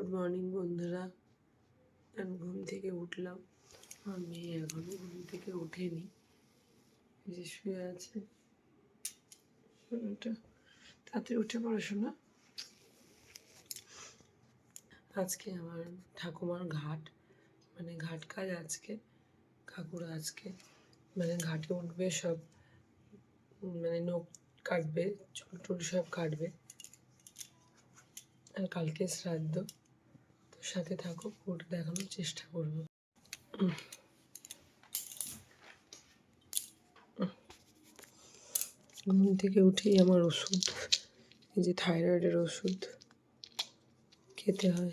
Good morning বন্ধুরা। আমি ঘুম থেকে উঠলাম। আমি এখনও ঘুম থেকে উঠিনি। যে শুয়ে আছে। তাড়াতাড়ি উঠে পড়াশোনা আজকে আমার ঠাকুমার ঘাট। মানে ঘাট কাজ আজকে। কাকুরা আজকে। মানে ঘাটে উঠবে, সব মানে নখ কাটবে, চুল টুল সব কাটবে। আর কালকে শ্রাদ্ধ। সাথে থাকো পুরোটা দেখানোর চেষ্টা করব। ঘুম থেকে উঠেই আমার ওষুধ, এই যে থাইরয়েডের ওষুধ খেতে হয়।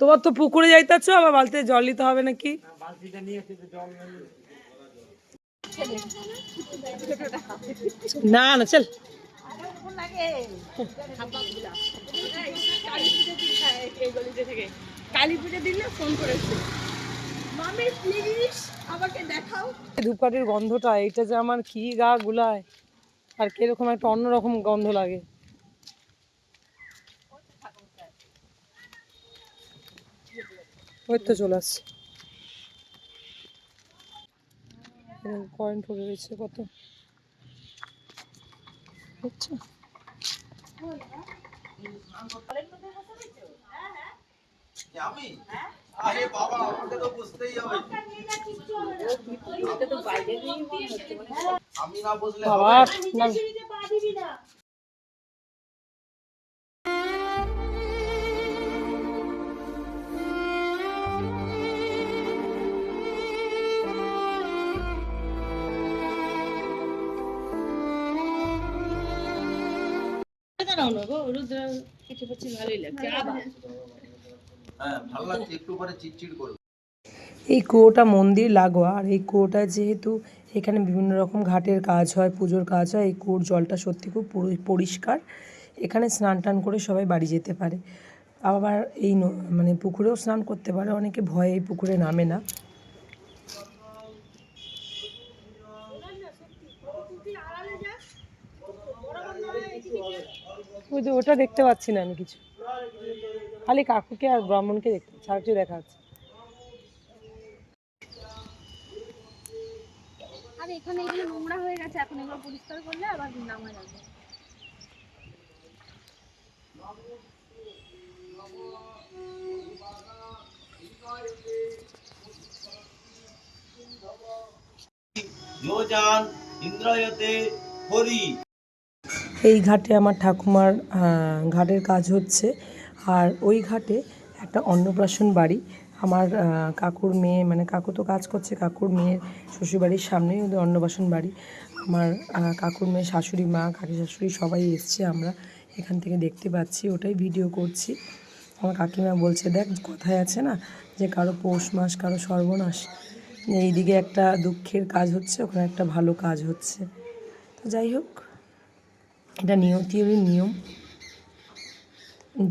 তোমার তো পুকুরে যাইতেছো, আবার বালতিতে জল নিতে হবে নাকি? না না, চল। ধূপকাঠির গন্ধটা, এটা যে আমার কি গা গুলায়, আর কীরকম একটা অন্যরকম গন্ধ লাগে। ওই তো চলে আসছে। কয়েন পড়ে রয়েছে কত? আচ্ছা। বাবা আমাকে হ্যাঁ ভালো লাগছে একটু পরে চিটচিট করবে। এই কুয়োটা মন্দির লাগোয়া আর এই কুয়োটা যেহেতু এখানে বিভিন্ন রকম ঘাটের কাজ হয় পুজোর কাজ হয় এই কুয়োর জলটা সত্যি খুব পরিষ্কার। এখানে স্নান টান করে সবাই বাড়ি যেতে পারে। আবার এই ন- মানে পুকুরেও স্নান করতে পারে অনেকে ভয়ে এই পুকুরে নামে না। ওই যে ওটা দেখতে পাচ্ছি না আমি কিছু। খালি কাকুকে আর ব্রাহ্মণকে দেখতে পাচ্ছি আর কিছু দেখা যাচ্ছে আর এখানে এগুলো নোংরা হয়ে গেছে এখন এগুলো পরিষ্কার করলে আবার নামা যাবে। যোজান ইন্দ্রয়তে হরি এই ঘাটে আমার ঠাকুমার ঘাটের কাজ হচ্ছে। আর ওই ঘাটে একটা অন্নপ্রাশন বাড়ি। আমার কাকুর মেয়ে মানে কাকু তো কাজ করছে, কাকুর মেয়ের শ্বশুরবাড়ির সামনেই ওদের অন্নপ্রাশন বাড়ি। আমার কাকুর মেয়ে শাশুড়ি, মা, কাকি শাশুড়ি সবাই এসছে, আমরা এখান থেকে দেখতে পাচ্ছি, ওটাই ভিডিও করছি। আমার কাকিমা বলছে, দেখ, কথায় আছে না যে কারও পৌষ মাস, কারও সর্বনাশ। এইদিকে একটা দুঃখের কাজ হচ্ছে, ওখানে একটা ভালো কাজ হচ্ছে। তো যাই হোক এটা নিয়তিরই নিয়ম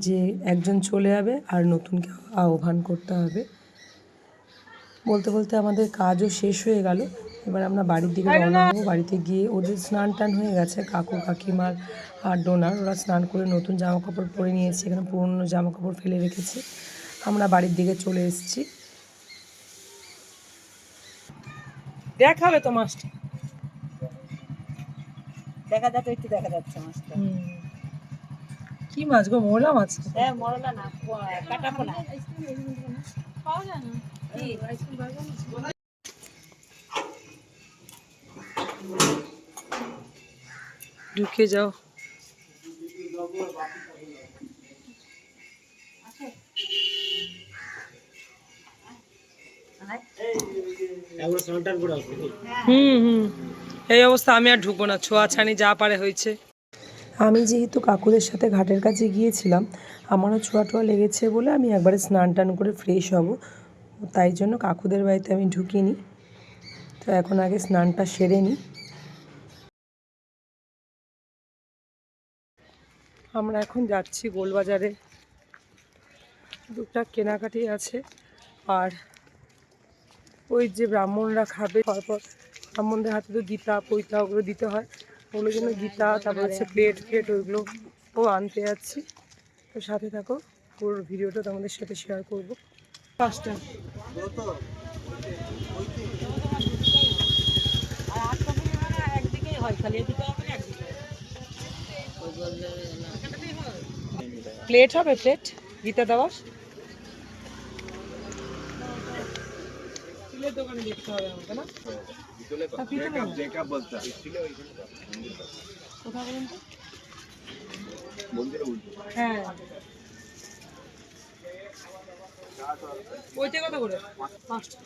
যে একজন চলে যাবে আর নতুনকে আহ্বান করতে হবে। বলতে বলতে আমাদের কাজও শেষ হয়ে গেল। এবার আমরা বাড়ির দিকে রওনা হব। বাড়িতে গিয়ে ওদের স্নান টান হয়ে গেছে। কাকু কাকিমার আর ডোনার ওরা স্নান করে নতুন জামা কাপড় পরে নিয়েছে। এখানে পুরনো জামা কাপড় ফেলে রেখেছে। আমরা বাড়ির দিকে চলে এসেছি। দেখাবে তো মাছটা দেখা যাচ্ছে একটু দেখা যাচ্ছে মাছটা। কি মাছ গো মোলা মাছ? হ্যাঁ মরলা না কাটা পোনা পাওয়া যায় না ঢুকে যাও হুম হুম। এই অবস্থা আমি আর ঢুকবো না। ছোঁয়া ছানি যা পারে হয়েছে। আমি যেহেতু কাকুদের সাথে ঘাটের কাছে গিয়েছিলাম, আমারও ছোঁয়া টোয়া লেগেছে বলে আমি একবারে স্নান টান করে ফ্রেশ হব। তাই জন্য কাকুদের বাড়িতে আমি ঢুকিনি। তো এখন আগে স্নানটা সেরে নিই আমরা এখন যাচ্ছি গোলবাজারে। টুকটাক কেনাকাটি আছে। আর ওই যে ব্রাহ্মণরা খাবে তারপর ব্রাহ্মণদের হাতে তো গীতা, পৈতা ওগুলো দিতে হয়। ওগুলোর জন্য গীতা, তারপর হচ্ছে প্লেট, ফ্লেট ওইগুলো ও আনতে যাচ্ছি। তো সাথে থাকো, পুরো ভিডিওটা তোমাদের সাথে শেয়ার করব। পাঁচটা প্লেট হবে প্লেট গীতা স্টিলের দোকানে দেখতে হবে আমাকে না? হ্যাঁ, পিতলের না? কোথায় বলুন তো? হ্যাঁ। ওইটা কত করে পাঁচটা।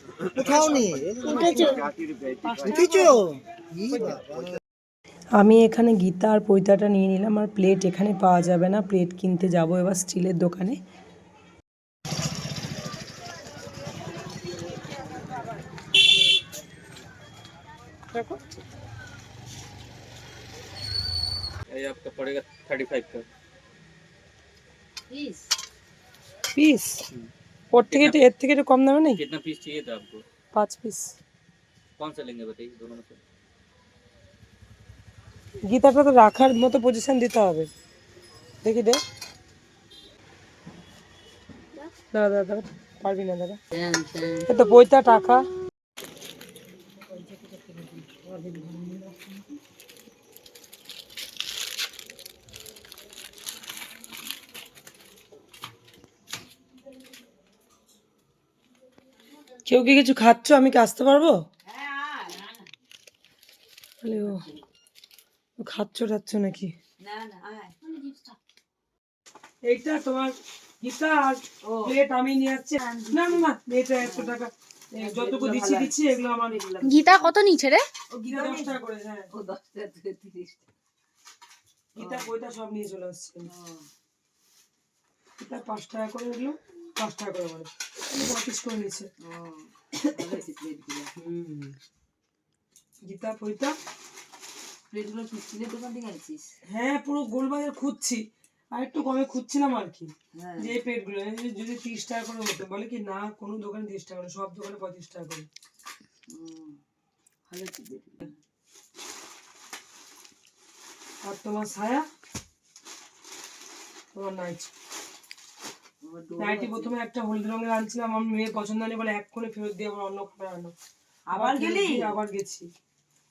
আমি এখানে গীতা আর পৈতাটা নিয়ে নিলাম আর প্লেট এখানে পাওয়া যাবে না। প্লেট কিনতে যাব এবার স্টিলের দোকানে। দেখো ये आपका पड़ेगा थर्टी फाइव का পিস ওর থেকে একটু এর থেকে একটু কম দামে নেই कितना पीस चाहिए था आपको পাঁচ পিস कौन सा लेंगे बताइए दोनों में से গীতাটা তো রাখার মতো পজিশন দিতে হবে দেখি দে দাদা দাদা দাদা পারবি না দাদা এ তো বইটা টাকা কেউ কি কিছু খাচ্ছ? আমি কি আসতে পারব? খাচ্ছ টাচ্ছ নাকি? না না আয় এইটা তোমার গীতা আর প্লেট আমি নিয়ে যাচ্ছি। না না না এটা একশো টাকা। যতটুকু দিচ্ছি দিচ্ছি এগুলো আমার গীতা কত নিচে রে? গীতা দশ টাকা করে হ্যাঁ। ও দশ টাকা তিরিশ গীতা বইটা সব নিয়ে চলে আসছে। গীতা পাঁচ টাকা করে এগুলো পাঁচ টাকা করে মানে পঁচিশ করে নিয়েছে। গীতা প্লেটগুলো দোকান থেকে আনছিস? হ্যাঁ পুরো গোলবাজার খুঁজছি। আর একটু কমে খুঁজছিলাম আর কি। হ্যাঁ। যে যে যদি তিরিশ টাকা করে হতো বলে কি না কোনো দোকানে তিরিশ টাকা করে সব দোকানে পঁয়ত্রিশ টাকা করে। আর তোমার ছায়া? তোমার নাইট নাইটি প্রথমে একটা হলুদ রঙের আনছিলাম আমার মেয়ে পছন্দ নেই বলে এক করে ফেরত দিয়ে আবার অন্য কাপড় আনো আবার গেলি? আবার গেছি।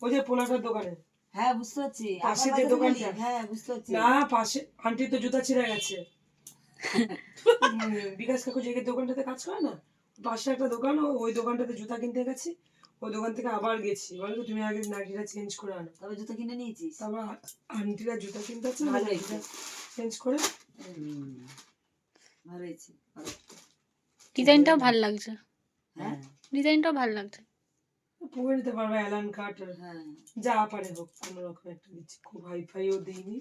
ওই যে পোলাটার দোকানে। হ্যাঁ বুঝতে পারছি। পাশে যে দোকানটা? হ্যাঁ বুঝতে পারছি। না পাশে আন্টির তো জুতা ছিঁড়ে গেছে। বিকাশ কাকু যে দোকানটাতে কাজ করে না পাশে একটা দোকান ওই দোকানটাতে জুতা কিনতে গেছি ওই দোকান থেকে আবার গেছি। বলে তুমি আগে নাইটিটা চেঞ্জ করে আনো। তবে জুতো কিনে নিয়েছিস? তারপর আন্টিরা জুতা কিনতে আছে ভালো হয়েছে। চেঞ্জ করে ভালো হয়েছে। ডিজাইনটাও ভালো। লাগছে। হ্যাঁ? ডিজাইনটাও ভালো লাগছে। পরে নিতে পারবে অ্যালান কার্টার হ্যাঁ। যা পারে হোক কোনো রকম একটা দিচ্ছি খুব হাই ফাইও দিইনি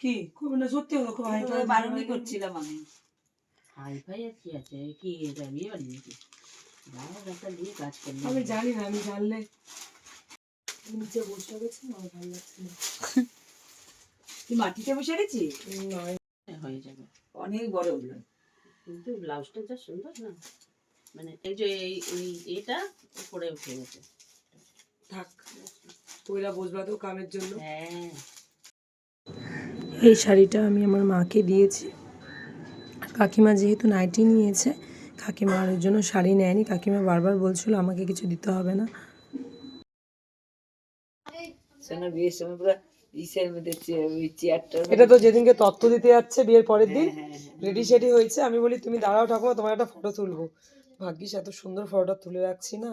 কি? খুব না সত্যি কথা খুব হাই ফাই বারণই করছিলাম আমি। হাই ফাই আর কি আছে? কি এটা বিয়ে বাড়ি নাকি? আমি জানি না আমি জানলে নিচে বসে গেছি না ভালো লাগছে না। তুই মাটিতে বসে গেছিস? হয়ে যাবে। অনেক বড় ওগুলো কিন্তু ব্লাউজটা যা সুন্দর না। মানে এই যে এই ওই এটা উপরে উঠে গেছে। থাক পয়লা বসবা তো কামের জন্য। হ্যাঁ। এই শাড়িটা আমি আমার মাকে দিয়েছি। আর কাকিমা যেহেতু নাইটি নিয়েছে কাকিমার জন্য শাড়ি নেয়নি। কাকিমা বারবার বলছিল আমাকে কিছু দিতে হবে না। বিয়ের সময় পুরো এটা তো যেদিনকে তত্ত্ব দিতে যাচ্ছে বিয়ের পরের দিন। হ্যাঁ হ্যাঁ রেডি সেডি হয়েছে। আমি বলি তুমি দাঁড়াও ঠাকুমা তোমার একটা ফটো তুলবো। ভাগ্যিস এত সুন্দর ফটোটা তুলে রাখছি না।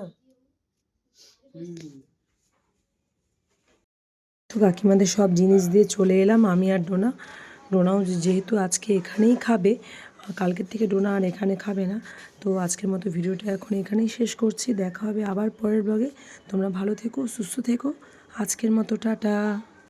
কাকিমাদের সব জিনিস দিয়ে চলে এলাম, আমি আর ডোনা। ডোনাও যেহেতু আজকে এখানেই খাবে, কালকের থেকে ডোনা আর এখানে খাবে না। তো আজকের মতো ভিডিওটা এখন এখানেই শেষ করছি, দেখা হবে আবার পরের ব্লগে তোমরা ভালো থেকো, সুস্থ থেকো। আজকের মতো, টাটা।